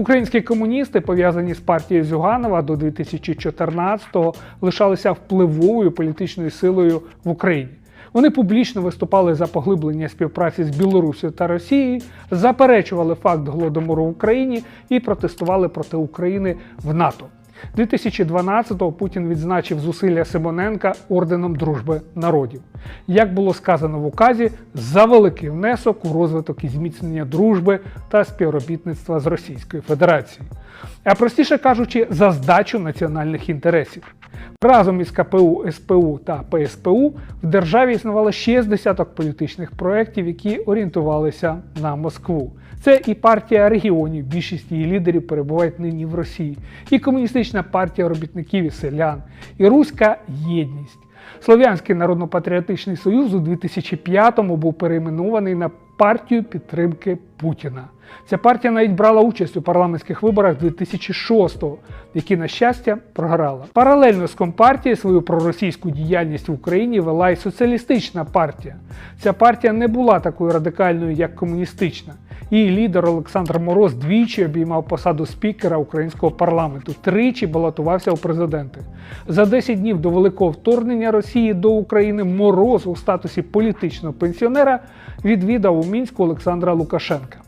Українські комуністи, пов'язані з партією Зюганова до 2014-го, лишалися впливовою політичною силою в Україні. Вони публічно виступали за поглиблення співпраці з Білорусією та Росією, заперечували факт голодомору в Україні і протестували проти України в НАТО. 2012-го Путін відзначив зусилля Симоненка орденом дружби народів. Як було сказано в указі, за великий внесок у розвиток і зміцнення дружби та співробітництва з Російською Федерацією. А простіше кажучи, за здачу національних інтересів. Разом із КПУ, СПУ та ПСПУ в державі існувало ще з десяток політичних проєктів, які орієнтувалися на Москву. Це і партія регіонів, більшість її лідерів перебувають нині в Росії, і комуністична партія робітників і селян, і Руська єдність. Слов'янський народно-патріотичний союз у 2005-му був перейменований на партію підтримки Путіна. Ця партія навіть брала участь у парламентських виборах 2006-го, які, на щастя, програла. Паралельно з компартією свою проросійську діяльність в Україні вела й соціалістична партія. Ця партія не була такою радикальною, як комуністична. Її лідер Олександр Мороз двічі обіймав посаду спікера українського парламенту, тричі балотувався у президенти. За 10 днів до великого вторгнення Росії до України Мороз у статусі політичного пенсіонера відвідав у мінську Олександра Лукашенка.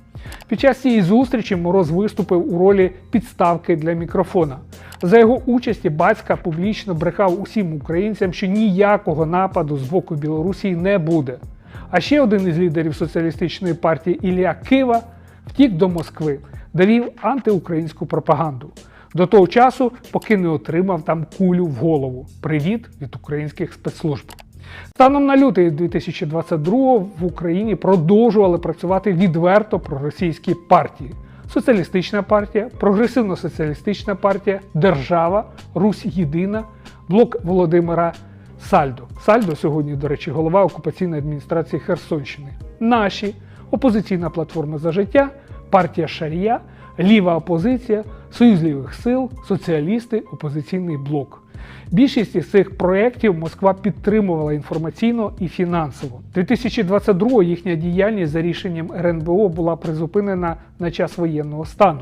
Під час цієї зустрічі Мороз виступив у ролі підставки для мікрофона. За його участі батька публічно брехав усім українцям, що ніякого нападу з боку Білорусі не буде. А ще один із лідерів соціалістичної партії Ілля Кива втік до Москви, де вів антиукраїнську пропаганду. До того часу, поки не отримав там кулю в голову. Привіт від українських спецслужб. Станом на лютий 2022 в Україні продовжували працювати відверто проросійські партії: Соціалістична партія, Прогресивно-соціалістична партія, Держава, Русь Єдина, блок Володимира Сальдо. Сальдо сьогодні, до речі, голова окупаційної адміністрації Херсонщини. Наші опозиційна платформа за життя, партія Шарія, ліва опозиція, Союз лівих сил, соціалісти, опозиційний блок. Більшість із цих проєктів Москва підтримувала інформаційно і фінансово. 2022 їхня діяльність за рішенням РНБО була призупинена на час воєнного стану.